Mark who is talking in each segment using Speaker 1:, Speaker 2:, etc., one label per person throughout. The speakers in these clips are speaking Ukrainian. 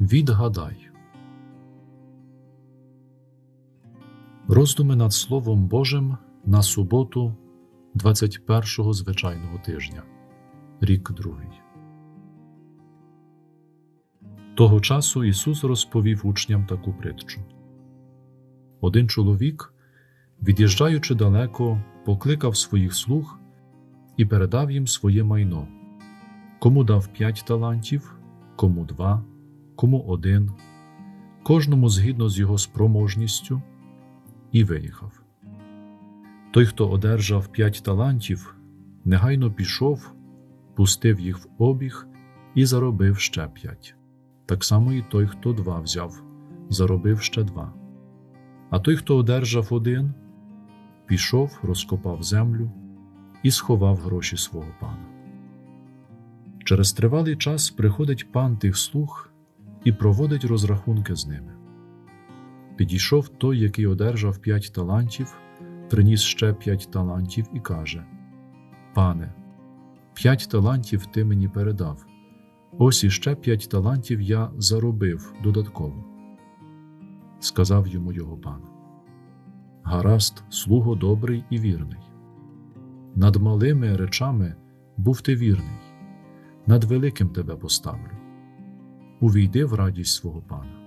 Speaker 1: Відгадай. Роздуми над Словом Божим на суботу 21-го звичайного тижня, рік другий. Того часу Ісус розповів учням таку притчу. Один чоловік, від'їжджаючи далеко, покликав своїх слуг і передав їм своє майно. Кому дав п'ять талантів, кому два, кому один, кожному згідно з його спроможністю, і виїхав. Той, хто одержав п'ять талантів, негайно пішов, пустив їх в обіг і заробив ще п'ять. Так само і той, хто два взяв, заробив ще два. А той, хто одержав один, пішов, розкопав землю і сховав гроші свого пана. Через тривалий час приходить пан тих слуг і проводить розрахунки з ними. Підійшов той, який одержав п'ять талантів, приніс ще п'ять талантів і каже: Пане, п'ять талантів ти мені передав. Ось іще п'ять талантів я заробив додатково. Сказав йому його пан. Гаразд, слуго добрий і вірний. Над малими речами був ти вірний, над великим тебе поставлю. Увійди в радість свого пана.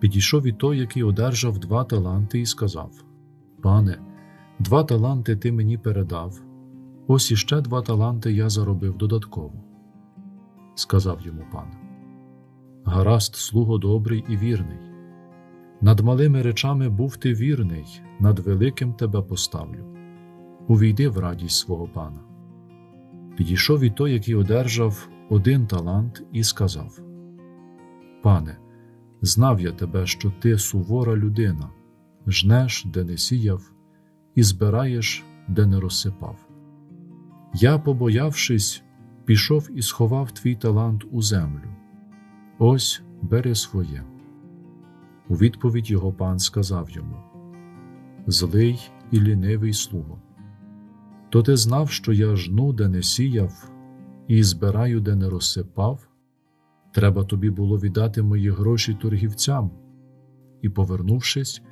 Speaker 1: Підійшов і той, який одержав два таланти, і сказав: Пане, два таланти ти мені передав, ось іще два таланти я заробив додатково. Сказав йому пан. Гаразд, слуго добрий і вірний. Над малими речами був ти вірний, над великим тебе поставлю. Увійди в радість свого пана. Підійшов і той, який одержав один талант, і сказав: Пане, знав я тебе, що ти сувора людина, жнеш, де не сіяв, і збираєш, де не розсипав. Я, побоявшись, пішов і сховав твій талант у землю. Ось бери своє. У відповідь його пан сказав йому: Злий і лінивий слуго. То ти знав, що я жну, де не сіяв, і збираю, де не розсипав? Треба тобі було віддати мої гроші торгівцям, і, повернувшись,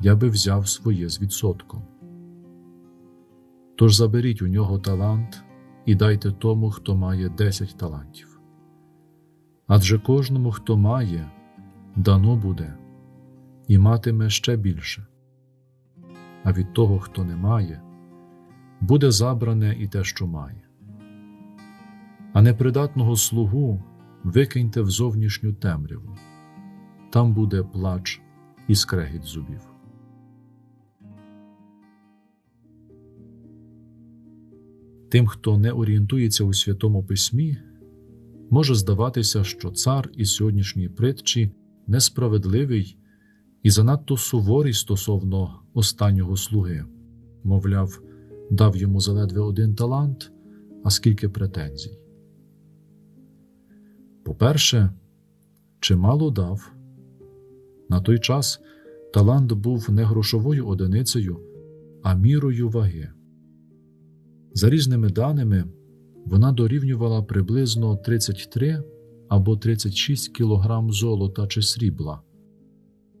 Speaker 1: я би взяв своє з відсотком. Тож заберіть у нього талант і дайте тому, хто має десять талантів. Адже кожному, хто має, дано буде і матиме ще більше, а від того, хто не має, буде забране і те, що має. А непридатного слугу викиньте в зовнішню темряву, там буде плач і скрегіт зубів. Тим, хто не орієнтується у Святому Письмі, може здаватися, що цар із сьогоднішньої притчі несправедливий і занадто суворий стосовно останнього слуги, мовляв, дав йому заледве один талант, а скільки претензій. По-перше, чимало дав. На той час талант був не грошовою одиницею, а мірою ваги. За різними даними, вона дорівнювала приблизно 33 або 36 кілограм золота чи срібла.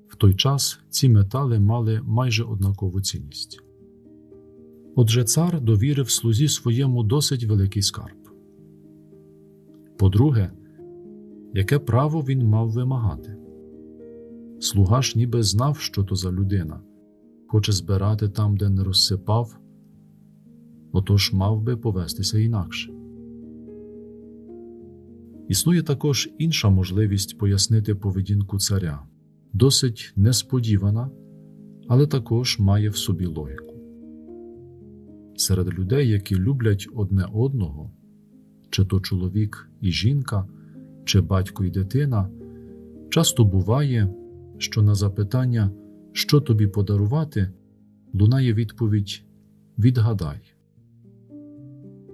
Speaker 1: В той час ці метали мали майже однакову цінність. Отже, цар довірив слузі своєму досить великий скарб. По-друге, яке право він мав вимагати? Слуга ж ніби знав, що то за людина, хоче збирати там, де не розсипав, отож мав би повестися інакше. Існує також інша можливість пояснити поведінку царя, досить несподівана, але також має в собі логіку. Серед людей, які люблять одне одного, чи то чоловік і жінка, чи батько і дитина, часто буває, що на запитання, що тобі подарувати, лунає відповідь Відгадай.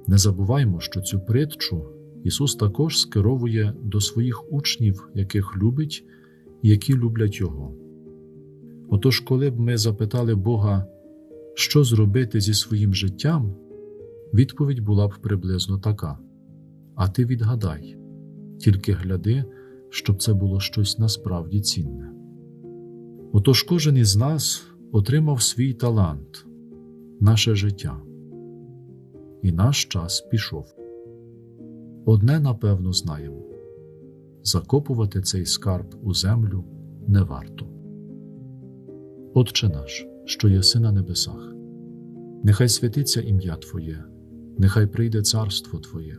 Speaker 1: Не забуваймо, що цю притчу Ісус також скеровує до своїх учнів, яких любить і які люблять Його. Отож, коли б ми запитали Бога, що зробити зі своїм життям, відповідь була б приблизно така: А ти відгадай, тільки гляди, щоб це було щось насправді цінне. Отож кожен із нас отримав свій талант, наше життя, і наш час пішов. Одне напевно знаємо закопувати цей скарб у землю не варто. Отче наш, що єси на небесах, нехай святиться ім'я Твоє, нехай прийде царство Твоє,